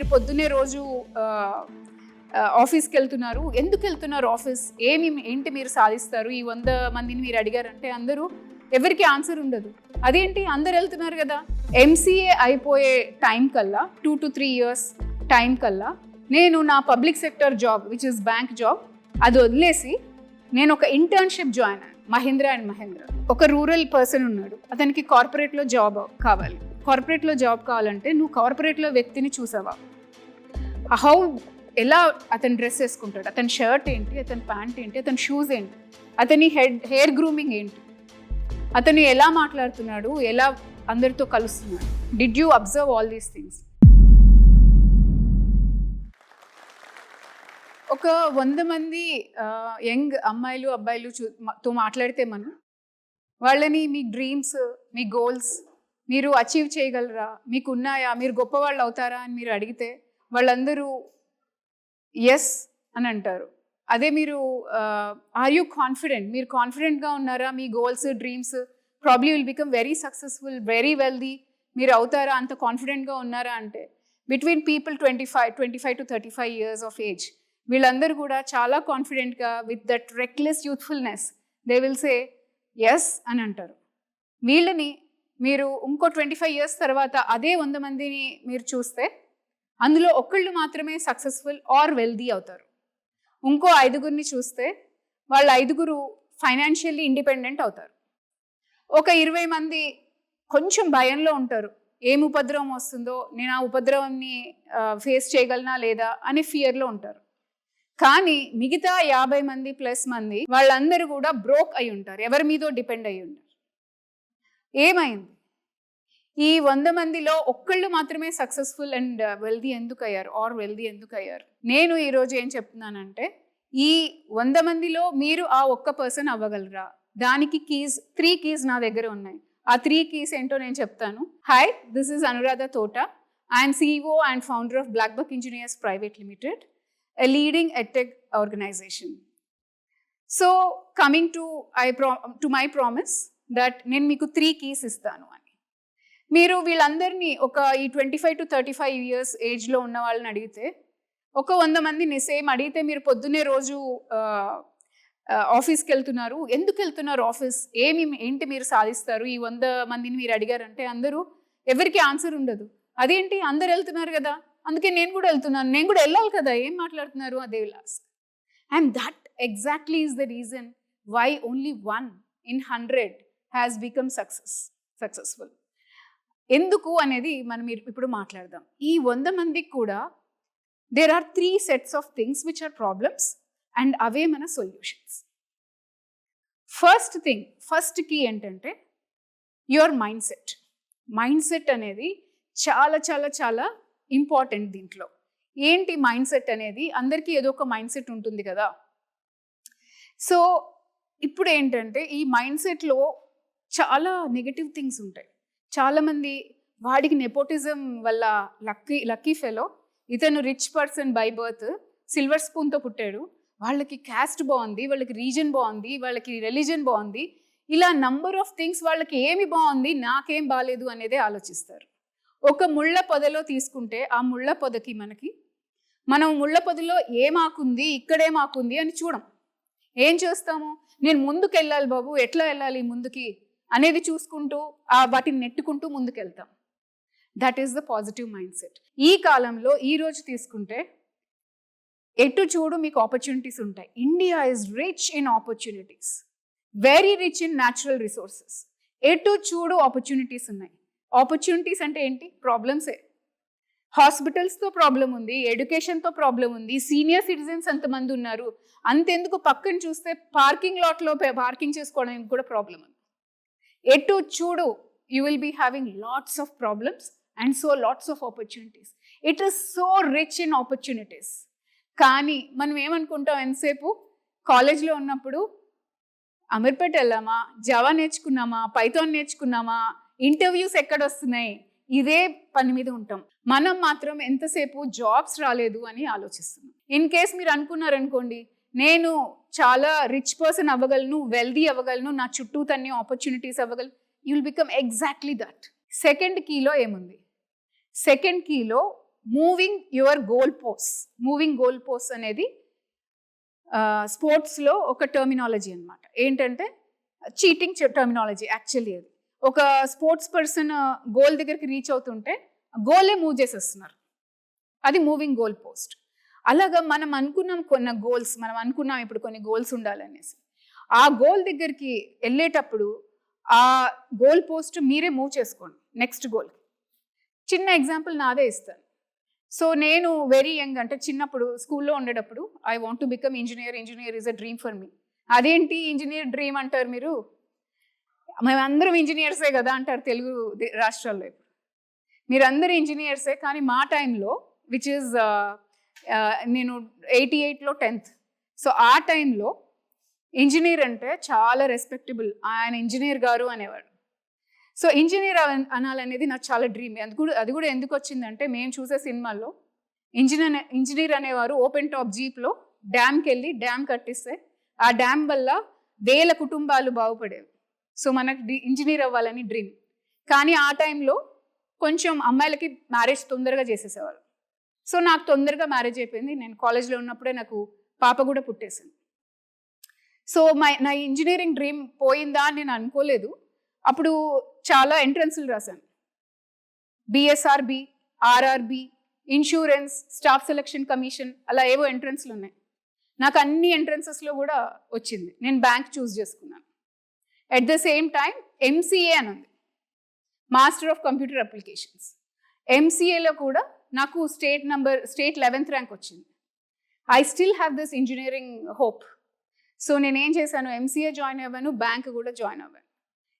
మీరు పొద్దున్నే రోజు ఆఫీస్కి వెళ్తున్నారు. ఎందుకు వెళ్తున్నారు ఆఫీస్? ఏమి ఏంటి మీరు సాధిస్తారు? ఈ వంద మందిని మీరు అడిగారంటే అందరూ ఎవరికి ఆన్సర్ ఉండదు. అదేంటి? అందరు వెళ్తున్నారు కదా. ఎంసీఏ అయిపోయే టైం కల్లా two to three years time కల్లా నేను నా public sector job which is bank job అది వదిలేసి నేను ఒక ఇంటర్న్షిప్ జాయిన్ అయ్యాను. మహేంద్ర అండ్ మహేంద్ర. ఒక రూరల్ పర్సన్ ఉన్నాడు. అతనికి కార్పొరేట్లో జాబ్ కావాలి. కార్పొరేట్లో జాబ్ కావాలంటే నువ్వు కార్పొరేట్లో వ్యక్తిని చూసావా? హౌ ఎలా అతను డ్రెస్ వేసుకుంటాడు? అతని షర్ట్ ఏంటి? అతని ప్యాంట్ ఏంటి? అతని షూస్ ఏంటి? అతని హెడ్ హెయిర్ గ్రూమింగ్ ఏంటి? అతను ఎలా మాట్లాడుతున్నాడు? ఎలా అందరితో కలుస్తున్నాడు? Did you observe all these things ఒక వంద మంది యంగ్ అమ్మాయిలు అబ్బాయిలు చూ తో మాట్లాడితే మనం వాళ్ళని మీ డ్రీమ్స్ మీ గోల్స్ మీరు అచీవ్ చేయగలరా? మీకు ఉన్నాయా మీరు గొప్పవాళ్ళు అవుతారా అని మీరు అడిగితే వాళ్ళందరూ ఎస్ అని అంటారు. అదే మీరు ఆర్ యూ కాన్ఫిడెంట్ మీరు కాన్ఫిడెంట్గా ఉన్నారా? మీ goals dreams probably will become very successful very wealthy మీరు అవుతారా? అంత కాన్ఫిడెంట్గా ఉన్నారా? అంటే between people twenty five twenty five to thirty five years of age వీళ్ళందరూ కూడా చాలా కాన్ఫిడెంట్గా with that reckless youthfulness they will say yes అని అంటారు. వీళ్ళని మీరు ఇంకో ట్వంటీ ఫైవ్ ఇయర్స్ తర్వాత అదే వంద మందిని మీరు చూస్తే అందులో ఒకళ్ళు మాత్రమే సక్సెస్ఫుల్ ఆర్ వెల్దీ అవుతారు. ఇంకో ఐదుగురిని చూస్తే వాళ్ళ ఐదుగురు ఫైనాన్షియల్లీ ఇండిపెండెంట్ అవుతారు. ఒక ఇరవై మంది కొంచెం భయంలో ఉంటారు. ఏం ఉపద్రవం వస్తుందో నేను ఆ ఉపద్రవాన్ని ఫేస్ చేయగలనా లేదా అనే ఫియర్లో ఉంటారు. కానీ మిగతా యాభై మంది ప్లస్ మంది వాళ్ళందరూ కూడా బ్రోక్ అయి ఉంటారు. ఎవరి మీదో డిపెండ్ అయి ఉంటారు. ఏమైంది? ఈ వంద మందిలో ఒక్కళ్ళు మాత్రమే సక్సెస్ఫుల్ అండ్ uh, వెల్దీ ఎందుకు అయ్యారు ఆర్ వెల్దీ ఎందుకు అయ్యారు నేను ఈరోజు ఏం చెప్తున్నానంటే ఈ వంద మందిలో మీరు ఆ ఒక్క పర్సన్ అవ్వగలరా? దానికి కీస్ త్రీ కీస్ నా దగ్గర ఉన్నాయి. ఆ త్రీ కీస్ ఏంటో నేను చెప్తాను. Hi this is Anuradha Thota I'm CEO and founder of black buck engineers private limited a leading edtech organization so coming to I pro to my promise that నేను మీకు three keys ఇస్తాను అని మీరు వీళ్ళందరినీ ఒక ఈ twenty five to thirty five years ఏజ్లో ఉన్న వాళ్ళని అడిగితే ఒక వంద మందిని సేమ్ అడిగితే మీరు పొద్దున్నే రోజు ఆఫీస్కి వెళ్తున్నారు ఎందుకు వెళ్తున్నారు ఆఫీస్? ఏమి ఏంటి మీరు సాధిస్తారు? ఈ వంద మందిని మీరు అడిగారంటే అందరూ ఎవరికి ఆన్సర్ ఉండదు. అదేంటి? అందరు వెళ్తున్నారు కదా. అందుకే నేను కూడా వెళ్తున్నాను. నేను కూడా వెళ్ళాలి కదా. ఏం మాట్లాడుతున్నారు? అదే last and that exactly is the reason why only one in hundred has become success successful. ఎందుకు అనేది మనం ఇప్పుడు మాట్లాడదాం. ఈ వంద మందికి కూడా there are three sets of things which are problems and అవే మన solutions first thing first key ఏంటంటే your mind set mind set అనేది చాలా చాలా చాలా ఇంపార్టెంట్ దీంట్లో. ఏంటి మైండ్ సెట్ అనేది? అందరికీ ఏదో ఒక మైండ్ సెట్ ఉంటుంది కదా. సో ఇప్పుడు ఏంటంటే ఈ మైండ్ సెట్లో చాలా నెగటివ్ థింగ్స్ ఉంటాయి. చాలామంది వాడికి నెపోటిజం వల్ల లక్కీ లక్కీ ఫెలో ఇతను rich person by birth silver స్పూన్తో పుట్టాడు. వాళ్ళకి క్యాస్ట్ బాగుంది వాళ్ళకి రీజన్ బాగుంది వాళ్ళకి రిలీజన్ బాగుంది. ఇలా నంబర్ ఆఫ్ థింగ్స్ వాళ్ళకి ఏమి బాగుంది నాకేం బాగాలేదు అనేది ఆలోచిస్తారు. ఒక ముళ్ళ పొదలో తీసుకుంటే ఆ ముళ్ళ పొదకి మనకి మనం ముళ్ళ పొదలో ఏమాకుంది ఆకుంది అని చూడం. ఏం చేస్తాము? నేను ముందుకు వెళ్ళాలి బాబు ఎట్లా వెళ్ళాలి ముందుకి? అనేది చూసుకుంటూ వాటిని నెట్టుకుంటూ ముందుకెళ్తాం. That is the positive mind set ఈ కాలంలో ఈ రోజు తీసుకుంటే ఎటు చూడు మీకు ఆపర్చునిటీస్ ఉంటాయి. India is rich in opportunities very rich in natural resources ఎటు చూడు ఆపర్చునిటీస్ ఉన్నాయి. ఆపర్చునిటీస్ అంటే ఏంటి? ప్రాబ్లమ్సే హాస్పిటల్స్తో ప్రాబ్లం ఉంది ఎడ్యుకేషన్తో ప్రాబ్లం ఉంది సీనియర్ సిటిజన్స్ ఎంతమంది ఉన్నారు అంతెందుకు పక్కన చూస్తే పార్కింగ్ లాట్లో పార్కింగ్ చేసుకోవడానికి కూడా ప్రాబ్లం ఉంది. ఎటు చూడు you will be having lots of problems and so lots of opportunities it is so rich in opportunities కానీ మనం ఏమనుకుంటాం ఎంతసేపు? కాలేజ్లో ఉన్నప్పుడు అమీర్పేట వెళ్ళామా? జవా నేర్చుకున్నామా? పైథాన్ నేర్చుకున్నామా? ఇంటర్వ్యూస్ ఎక్కడ వస్తున్నాయి ఇదే పని మీద ఉంటాం. మనం మాత్రం ఎంతసేపు జాబ్స్ రాలేదు అని ఆలోచిస్తున్నాం. ఇన్ కేస్ మీరు అనుకున్నారనుకోండి నేను చాలా రిచ్ పర్సన్ అవ్వగలను వెల్దీ అవ్వగలను నా చుట్టూ తన్ని opportunities అవ్వగలను. You will become exactly that second కీలో ఏముంది? Second కీలో moving your goal post moving goal post అనేది స్పోర్ట్స్లో ఒక టర్మినాలజీ అనమాట ఏంటంటే చీటింగ్ టర్మినాలజీ యాక్చువల్లీ అది. ఒక స్పోర్ట్స్ పర్సన్ గోల్ దగ్గరికి రీచ్ అవుతుంటే గోలే మూవ్ చేసేస్తున్నారు. అది మూవింగ్ గోల్ పోస్ట్ అలాగా మనం అనుకున్నాం కొన్ని గోల్స్ మనం అనుకున్నాం ఇప్పుడు కొన్ని గోల్స్ ఉండాలనేసి. ఆ గోల్ దగ్గరికి వెళ్ళేటప్పుడు ఆ గోల్ పోస్ట్ మీరే మూవ్ చేసుకోండి నెక్స్ట్ గోల్ చిన్న ఎగ్జాంపుల్ నాదే ఇస్తాను. సో నేను వెరీ యంగ్ అంటే చిన్నప్పుడు స్కూల్లో ఉండేటప్పుడు I want to become engineer engineer is a dream for me అదేంటి ఇంజనీర్ డ్రీమ్ అంటారు మీరు? మేమందరం ఇంజనీర్సే కదా అంటారు తెలుగు రాష్ట్రాల్లో ఇప్పుడు. మీరందరూ ఇంజనీర్సే కానీ మా టైంలో విచ్ ఇస్ నేను ఎయిటీ ఎయిట్లో టెన్త్. సో ఆ టైంలో ఇంజనీర్ అంటే చాలా రెస్పెక్టబుల్. ఆయన ఇంజనీర్ గారు అనేవాడు. సో ఇంజనీర్ అనాలనేది నాకు చాలా డ్రీమ్. అది కూడా అది కూడా ఎందుకు వచ్చిందంటే మేము చూసే సినిమాల్లో ఇంజనీర్ ఇంజనీర్ అనేవారు ఓపెన్ టాప్ జీప్లో డ్యామ్కి వెళ్ళి డ్యామ్ కట్టిస్తే ఆ డ్యామ్ వల్ల వేల కుటుంబాలు బాగుపడేవి. సో మనకు ఇంజనీర్ అవ్వాలని డ్రీమ్. కానీ ఆ టైంలో కొంచెం అమ్మాయిలకి మ్యారేజ్ తొందరగా చేసేసేవాళ్ళు సో నాకు తొందరగా మ్యారేజ్ అయిపోయింది. నేను కాలేజ్లో ఉన్నప్పుడే నాకు పాప కూడా పుట్టేసింది. సో మై నా ఇంజనీరింగ్ డ్రీమ్ పోయిందా అని నేను అనుకోలేదు. అప్పుడు చాలా ఎంట్రన్స్లు రాశాను. BSRB RRB insurance staff selection commission అలా ఏవో ఎంట్రన్స్లు ఉన్నాయి. నాకు అన్ని ఎంట్రన్సెస్లో కూడా వచ్చింది. నేను బ్యాంక్ చూస్ చేసుకున్నాను. At the same time MCA అని ఉంది. మాస్టర్ ఆఫ్ కంప్యూటర్ అప్లికేషన్స్ ఎంసీఏలో కూడా నాకు state number state eleventh rank వచ్చింది. I still have this engineering hope so నేను ఏం చేశాను ఎంసీఏ జాయిన్ అవ్వాను బ్యాంక్ కూడా జాయిన్ అవ్వాను.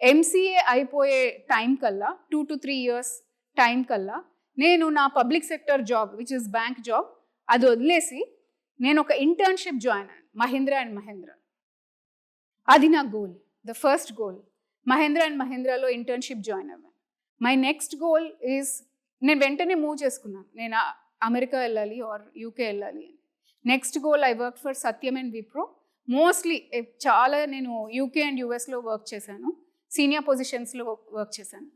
ఎంసీఏ అయిపోయే టైం కల్లా two to three years time కల్లా నేను నా public sector job which is bank job అది వదిలేసి నేను ఒక ఇంటర్న్షిప్ జాయిన్ అయ్యాను మహేంద్ర అండ్ మహేంద్ర అది నా goal the first goal Mahindra and మహేంద్రలో internship join అవ్వాను. మై నెక్స్ట్ గోల్ ఈజ్ నేను వెంటనే మూవ్ చేసుకున్నాను. నేను అమెరికా వెళ్ళాలి ఆర్ యూకే వెళ్ళాలి అని. Next goal I work for Satyam and Wipro mostly చాలా నేను యూకే అండ్ యూఎస్లో వర్క్ చేశాను. సీనియర్ పొజిషన్స్లో వర్క్ చేశాను.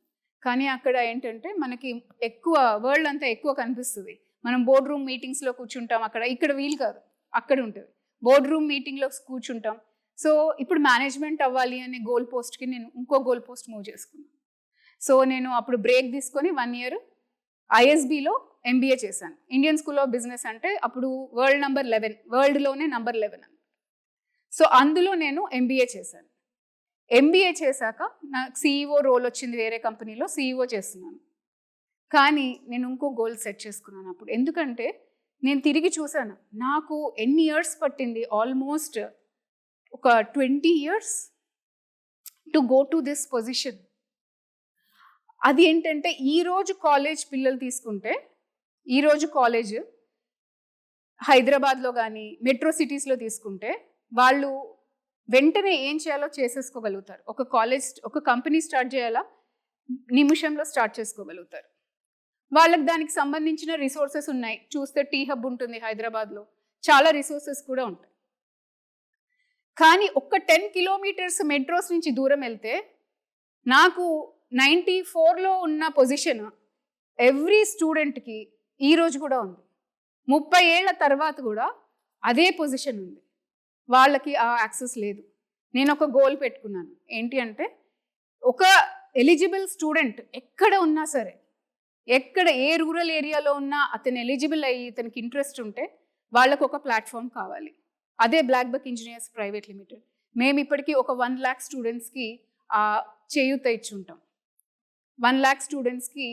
కానీ అక్కడ ఏంటంటే మనకి ఎక్కువ వరల్డ్ అంతా ఎక్కువ కనిపిస్తుంది. మనం బోర్డ్ రూమ్ మీటింగ్స్లో కూర్చుంటాం. అక్కడ ఇక్కడ వీలు కాదు. అక్కడ ఉంటుంది. బోర్డ్ రూమ్ మీటింగ్లో కూర్చుంటాం. సో ఇప్పుడు మేనేజ్మెంట్ అవ్వాలి అనే గోల్ పోస్ట్కి నేను ఇంకో గోల్ పోస్ట్ మూవ్ చేసుకున్నాను. సో నేను అప్పుడు బ్రేక్ తీసుకొని వన్ ఇయర్ ఐఎస్బిలో ఎంబీఏ చేశాను. ఇండియన్ స్కూల్ ఆఫ్ బిజినెస్ అంటే అప్పుడు వరల్డ్ నెంబర్ లెవెన్ వరల్డ్లోనే నెంబర్ లెవెన్ అని. సో అందులో నేను ఎంబీఏ చేశాను. ఎంబీఏ చేశాక నాకు సీఈఓ రోల్ వచ్చింది వేరే కంపెనీలో సీఈఓ చేస్తున్నాను. కానీ నేను ఇంకో గోల్ సెట్ చేసుకున్నాను అప్పుడు. ఎందుకంటే నేను తిరిగి చూశాను నాకు ఎన్ని ఇయర్స్ పట్టింది? ఆల్మోస్ట్ ఒక twenty years to go to this position. అది ఏంటంటే ఈరోజు కాలేజ్ పిల్లలు తీసుకుంటే ఈరోజు కాలేజ్ హైదరాబాద్లో కానీ మెట్రో సిటీస్లో తీసుకుంటే వాళ్ళు వెంటనే ఏం చేయాలో చేసేసుకోగలుగుతారు. ఒక కాలేజ్ ఒక కంపెనీ స్టార్ట్ చేయాలా? నిమిషంలో స్టార్ట్ చేసుకోగలుగుతారు. వాళ్ళకి దానికి సంబంధించిన రిసోర్సెస్ ఉన్నాయి. చూస్తే టీ హబ్ ఉంటుంది హైదరాబాద్లో. చాలా రిసోర్సెస్ కూడా ఉంటాయి. కానీ ఒక్క టెన్ కిలోమీటర్స్ మెట్రోస్ నుంచి దూరం వెళ్తే నాకు నైంటీ ఫోర్లో ఉన్న పొజిషన్ ఎవ్రీ స్టూడెంట్కి ఈ రోజు కూడా ఉంది. ముప్పై ఏళ్ళ తర్వాత కూడా అదే పొజిషన్ ఉంది. వాళ్ళకి ఆ యాక్సెస్ లేదు. నేను ఒక గోల్ పెట్టుకున్నాను. ఏంటి అంటే ఒక ఎలిజిబుల్ స్టూడెంట్ ఎక్కడ ఉన్నా సరే ఎక్కడ ఏ రూరల్ ఏరియాలో ఉన్నా అతను ఎలిజిబుల్ అయ్యి ఇతనికి ఇంట్రెస్ట్ ఉంటే వాళ్ళకు ఒక ప్లాట్ఫామ్ కావాలి. అదే Black Buck Engineers Private Limited. మేము ఇప్పటికీ ఒక వన్ ల్యాక్ స్టూడెంట్స్కి ఆ చేయూత ఇచ్చి ఉంటాం. వన్ ల్యాక్ స్టూడెంట్స్కి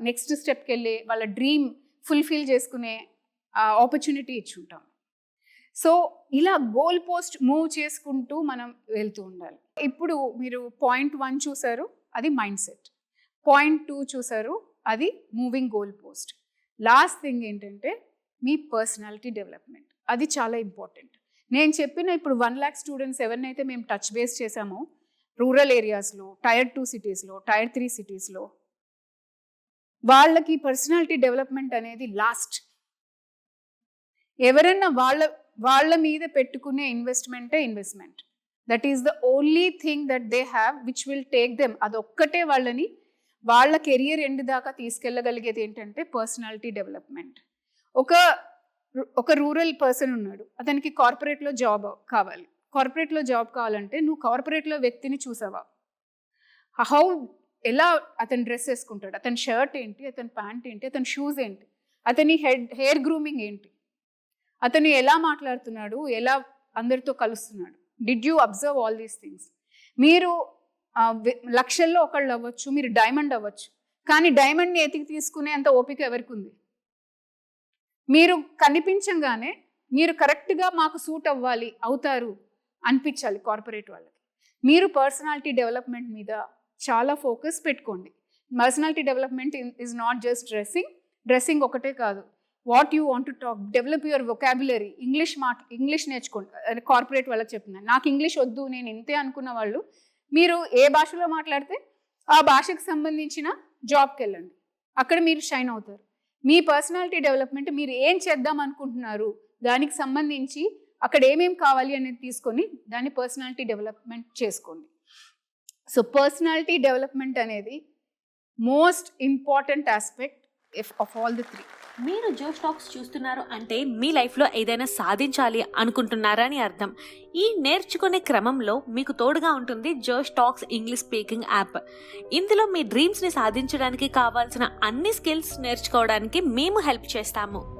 నెక్స్ట్ స్టెప్కి వెళ్ళి వాళ్ళ డ్రీమ్ ఫుల్ఫిల్ చేసుకునే ఆపర్చునిటీ ఇచ్చి ఉంటాం సో ఇలా గోల్ పోస్ట్ మూవ్ చేసుకుంటూ మనం వెళ్తూ ఉండాలి. ఇప్పుడు మీరు పాయింట్ వన్ చూసారు అది మైండ్ సెట్ పాయింట్ టూ చూసారు అది moving goal post last thing ఏంటంటే మీ పర్సనాలిటీ డెవలప్మెంట్ అది చాలా ఇంపార్టెంట్ నేను చెప్పిన ఇప్పుడు వన్ ల్యాక్ స్టూడెంట్స్ ఎవరినైతే మేము టచ్ బేస్ చేసామో రూరల్ ఏరియాస్లో టైర్ టూ సిటీస్లో టైర్ త్రీ సిటీస్లో వాళ్ళకి పర్సనాలిటీ డెవలప్మెంట్ అనేది లాస్ట్. ఎవరన్నా వాళ్ళ వాళ్ళ మీద పెట్టుకునే ఇన్వెస్ట్మెంటే investment. That is the only thing that they have which will take them అదొక్కటే వాళ్ళని వాళ్ళ కెరియర్ ఎండ్ దాకా తీసుకెళ్ళగలిగేది ఏంటంటే పర్సనాలిటీ డెవలప్మెంట్. ఒక ఒక రూరల్ పర్సన్ ఉన్నాడు. అతనికి కార్పొరేట్లో జాబ్ కావాలి. కార్పొరేట్లో జాబ్ కావాలంటే నువ్వు కార్పొరేట్లో వ్యక్తిని చూసావా? హౌ ఎలా అతను డ్రెస్ వేసుకుంటాడు? అతని షర్ట్ ఏంటి? అతని ప్యాంట్ ఏంటి? అతని షూస్ ఏంటి? అతని హెడ్ హెయిర్ గ్రూమింగ్ ఏంటి? అతను ఎలా మాట్లాడుతున్నాడు? ఎలా అందరితో కలుస్తున్నాడు? Did you observe all these things మీరు లక్షల్లో ఒకళ్ళు అవ్వచ్చు మీరు డైమండ్ అవ్వచ్చు కానీ డైమండ్ని ఎతికి తీసుకునే అంత ఓపిక ఎవరికి ఉంది? మీరు కనిపించంగానే మీరు కరెక్ట్గా మాకు సూట్ అవ్వాలి అవుతారు అనిపించాలి కార్పొరేట్ వాళ్ళకి. మీరు పర్సనాలిటీ డెవలప్మెంట్ మీద చాలా ఫోకస్ పెట్టుకోండి. Personality development is not just dressing dressing ఒకటే కాదు. What you want to talk develop your vocabulary English మాట ఇంగ్లీష్ నేర్చుకోండి. కార్పొరేట్ వాళ్ళకి చెప్తున్నాను. నాకు ఇంగ్లీష్ వద్దు నేను ఇంతే అనుకున్న వాళ్ళు మీరు ఏ భాషలో మాట్లాడితే ఆ భాషకు సంబంధించిన జాబ్కి వెళ్ళండి. అక్కడ మీరు షైన్ అవుతారు. మీ పర్సనాలిటీ డెవలప్మెంట్ మీరు ఏం చేద్దాం అనుకుంటున్నారు? దానికి సంబంధించి అక్కడ ఏమేమి కావాలి అనేది తీసుకొని దాన్ని పర్సనాలిటీ డెవలప్మెంట్ చేసుకోండి. సో పర్సనాలిటీ డెవలప్మెంట్ అనేది most important aspect of all the three మీరు జో టాక్స్ చూస్తున్నారు అంటే మీ లైఫ్లో ఏదైనా సాధించాలి అనుకుంటున్నారని అర్థం. ఈ నేర్చుకునే క్రమంలో మీకు తోడుగా ఉంటుంది జోష్ టాక్స్ ఇంగ్లీష్ స్పీకింగ్ యాప్ ఇందులో మీ డ్రీమ్స్ని సాధించడానికి కావాల్సిన అన్ని స్కిల్స్ నేర్చుకోవడానికి మేము హెల్ప్ చేస్తాము.